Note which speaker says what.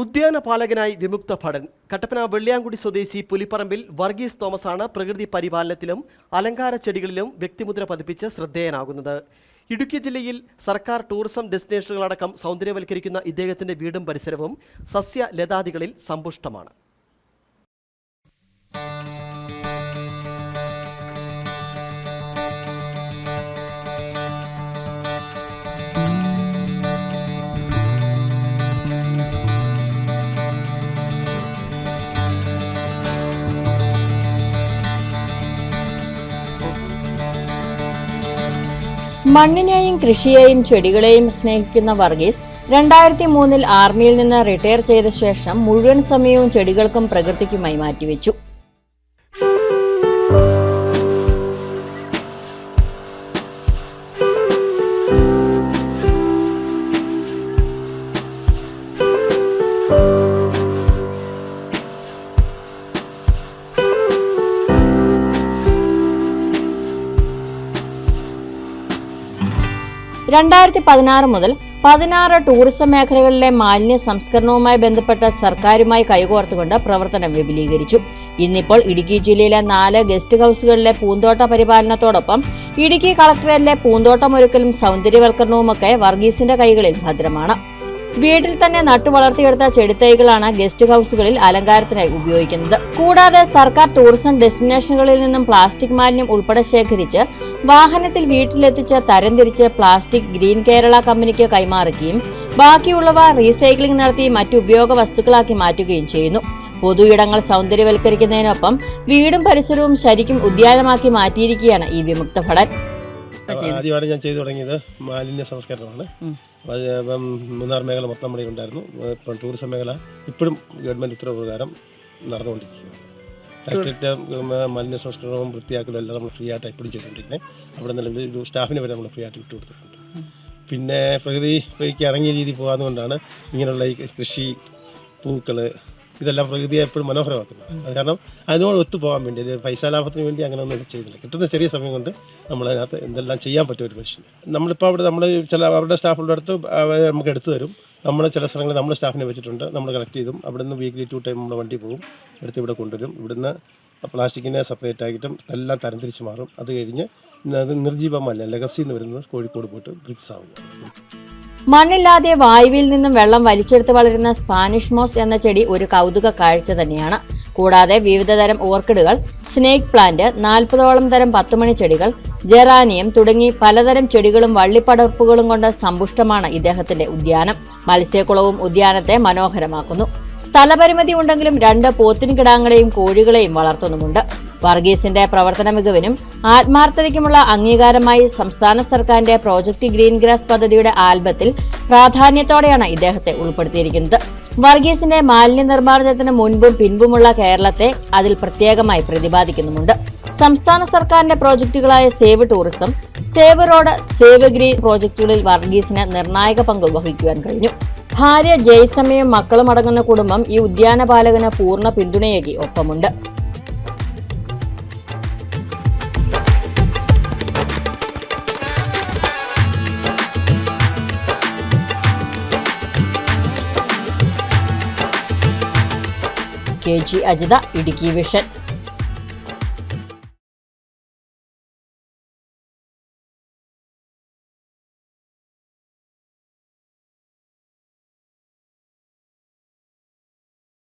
Speaker 1: ഉദ്യാനപാലകനായി വിമുക്ത ഭടൻ. കട്ടപ്പന വെള്ളിയാങ്കുടി സ്വദേശി പുലിപ്പറമ്പിൽ വർഗീസ് തോമസാണ് പ്രകൃതി പരിപാലനത്തിലും അലങ്കാര ചെടികളിലും വ്യക്തിമുദ്ര പതിപ്പിച്ച് ശ്രദ്ധേയനാകുന്നത്. ഇടുക്കി ജില്ലയിൽ സർക്കാർ ടൂറിസം ഡെസ്റ്റിനേഷനുകളടക്കം സൗന്ദര്യവൽക്കരിക്കുന്ന ഇദ്ദേഹത്തിന്റെ വീടും പരിസരവും സസ്യ ലതാദികളിൽ സമ്പുഷ്ടമാണ്.
Speaker 2: മണ്ണിനെയും കൃഷിയെയും ചെടികളെയും സ്നേഹിക്കുന്ന വർഗീസ് രണ്ടായിരത്തി മൂന്നിൽ ആർമിയിൽ നിന്ന് റിട്ടയർ ചെയ്ത ശേഷം മുഴുവൻ സമയവും ചെടികൾക്കും പ്രകൃതിക്കുമായി മാറ്റിവെച്ചു. രണ്ടായിരത്തി പതിനാറ് മുതൽ പതിനാറ് ടൂറിസം മേഖലകളിലെ മാലിന്യ സംസ്കരണവുമായി ബന്ധപ്പെട്ട സർക്കാരുമായി കൈകോർത്തുകൊണ്ട് പ്രവർത്തനം വിപുലീകരിച്ചു. ഇന്നിപ്പോൾ ഇടുക്കി ജില്ലയിലെ നാല് ഗസ്റ്റ് ഹൌസുകളിലെ പൂന്തോട്ട പരിപാലനത്തോടൊപ്പം ഇടുക്കി കളക്ടറേറ്റിലെ പൂന്തോട്ടമൊരുക്കലും സൗന്ദര്യവൽക്കരണവുമൊക്കെ വർഗീസിന്റെ കൈകളിൽ ഭദ്രമാണ്. വീട്ടിൽ തന്നെ നട്ടു വളർത്തിയെടുത്ത ചെടിത്തൈകളാണ് ഗസ്റ്റ് ഹൌസുകളിൽ അലങ്കാരത്തിനായി ഉപയോഗിക്കുന്നത്. കൂടാതെ സർക്കാർ ടൂറിസം ഡെസ്റ്റിനേഷനുകളിൽ നിന്നും പ്ലാസ്റ്റിക് മാലിന്യം ഉൾപ്പെടെ ശേഖരിച്ച് വാഹനത്തിൽ വീട്ടിലെത്തിച്ച് തരംതിരിച്ച് പ്ലാസ്റ്റിക് ഗ്രീൻ കേരള കമ്പനിക്ക് കൈമാറുകയും ബാക്കിയുള്ളവ റീസൈക്ലിംഗ് നടത്തി മറ്റു ഉപയോഗ വസ്തുക്കളാക്കി മാറ്റുകയും ചെയ്യുന്നു. പൊതു ഇടങ്ങൾ സൗന്ദര്യവൽക്കരിക്കുന്നതിനൊപ്പം വീടും പരിസരവും ശരിക്കും ഉദ്യാനമാക്കി മാറ്റിയിരിക്കുകയാണ് ഈ വിമുക്ത ഭടൻ.
Speaker 3: ആദ്യമാണ് ഞാൻ ചെയ്തു തുടങ്ങിയത് മാലിന്യ സംസ്കരണമാണ്. ഇപ്പം മൂന്നാർ മേഖല മൊത്തം നമ്മുടെ ഉണ്ടായിരുന്നു ഇപ്പം ടൂറിസം മേഖല ഇപ്പോഴും ഗവൺമെന്റ് ഉത്തരവ് പ്രകാരം നടന്നുകൊണ്ടിരിക്കുകയാണ് ഫാക്ടറിയുടെ മാലിന്യ സംസ്കരണവും വൃത്തിയാക്കലും എല്ലാം നമ്മൾ ഫ്രീ ആയിട്ട് എപ്പോഴും ചെയ്തുകൊണ്ടിരിക്കുന്നത് അവിടെ നിലവിൽ ഒരു സ്റ്റാഫിനെ വരെ നമ്മൾ ഫ്രീ ആയിട്ട് വിട്ടു കൊടുത്തിട്ടുണ്ട്. പിന്നെ പ്രകൃതിക്ക് ഇറങ്ങിയ രീതി പോകാതുകൊണ്ടാണ് ഇങ്ങനെയുള്ള ഈ കൃഷി പൂക്കൾ ഇതെല്ലാം പ്രകൃതിയെ എപ്പോഴും മനോഹരമാക്കുന്നത്. അത് കാരണം അതിനോട് ഒത്തുപോകാൻ വേണ്ടി ഇത് പൈസ ലാഭത്തിന് വേണ്ടി അങ്ങനെ ഒന്നും ചെയ്യുന്നില്ല കിട്ടുന്ന ചെറിയ സമയം കൊണ്ട് നമ്മളതിനകത്ത് എന്തെല്ലാം ചെയ്യാൻ പറ്റും ഒരു മനുഷ്യന്. നമ്മളിപ്പോൾ അവിടെ നമ്മൾ ചില അവരുടെ സ്റ്റാഫുകളുടെ അടുത്ത് നമുക്ക് എടുത്തു തരും. നമ്മൾ ചില സ്ഥലങ്ങളിൽ നമ്മൾ സ്റ്റാഫിനെ വെച്ചിട്ടുണ്ട്. നമ്മൾ കളക്ട് ചെയ്തും അവിടെ നിന്ന് വീക്ക്ലി ടു ടൈം നമ്മൾ വണ്ടി പോകും എടുത്ത് ഇവിടെ കൊണ്ടുവരും. ഇവിടുന്ന് പ്ലാസ്റ്റിക്കിനെ സെപ്പറേറ്റ് ആക്കിയിട്ടും എല്ലാം തരംതിരിച്ച് മാറും. അത് കഴിഞ്ഞ് നിർജീവമല്ല. ലെഗസി എന്ന് വരുന്നത് കോഴിക്കോട് പോയിട്ട് ബ്രിക്സ് ആവുക
Speaker 2: മണ്ണില്ലാതെ വായുവിൽ നിന്നും വെള്ളം വലിച്ചെടുത്ത് വളരുന്ന സ്പാനിഷ് മോസ് എന്ന ചെടി ഒരു കൗതുക കാഴ്ച തന്നെയാണ്. കൂടാതെ വിവിധതരം ഓർക്കിഡുകൾ സ്നേക്ക് പ്ലാന്റ് നാൽപ്പതോളം തരം പത്തുമണി ചെടികൾ ജെറാനിയം തുടങ്ങി പലതരം ചെടികളും വള്ളിപ്പടർപ്പുകളും കൊണ്ട് സമ്പുഷ്ടമാണ് ഇദ്ദേഹത്തിന്റെ ഉദ്യാനം. മത്സ്യക്കുളവും ഉദ്യാനത്തെ മനോഹരമാക്കുന്നു. സ്ഥലപരിമിതി ഉണ്ടെങ്കിലും രണ്ട് പോത്തിൻ കിടാങ്ങളെയും കോഴികളെയും വളർത്തുന്നുമുണ്ട്. വർഗീസിന്റെ പ്രവർത്തന മികവിനും ആത്മാർത്ഥതയ്ക്കുമുള്ള അംഗീകാരമായി സംസ്ഥാന സർക്കാരിന്റെ പ്രോജക്ട് ഗ്രീൻ ഗ്രാസ് പദ്ധതിയുടെ ആൽബത്തിൽ പ്രാധാന്യത്തോടെയാണ് ഇദ്ദേഹത്തെ ഉൾപ്പെടുത്തിയിരിക്കുന്നത്. വർഗീസിന്റെ മാലിന്യ നിർമ്മാർജനത്തിന് മുൻപും പിൻപുമുള്ള കേരളത്തെ അതിൽ പ്രത്യേകമായി പ്രതിപാദിക്കുന്നുമുണ്ട്. സംസ്ഥാന സർക്കാരിന്റെ പ്രോജക്റ്റുകളായ save tourism save road save green പ്രോജക്റ്റുകളിൽ വർഗീസിന് നിർണായക പങ്ക് വഹിക്കുവാൻ കഴിഞ്ഞു. ഭാര്യ ജയ്സമയും മക്കളും അടങ്ങുന്ന കുടുംബം ഈ ഉദ്യാനപാലകന് പൂർണ പിന്തുണയേകി ഒപ്പമുണ്ട്. K G Ajitha Idukki vision.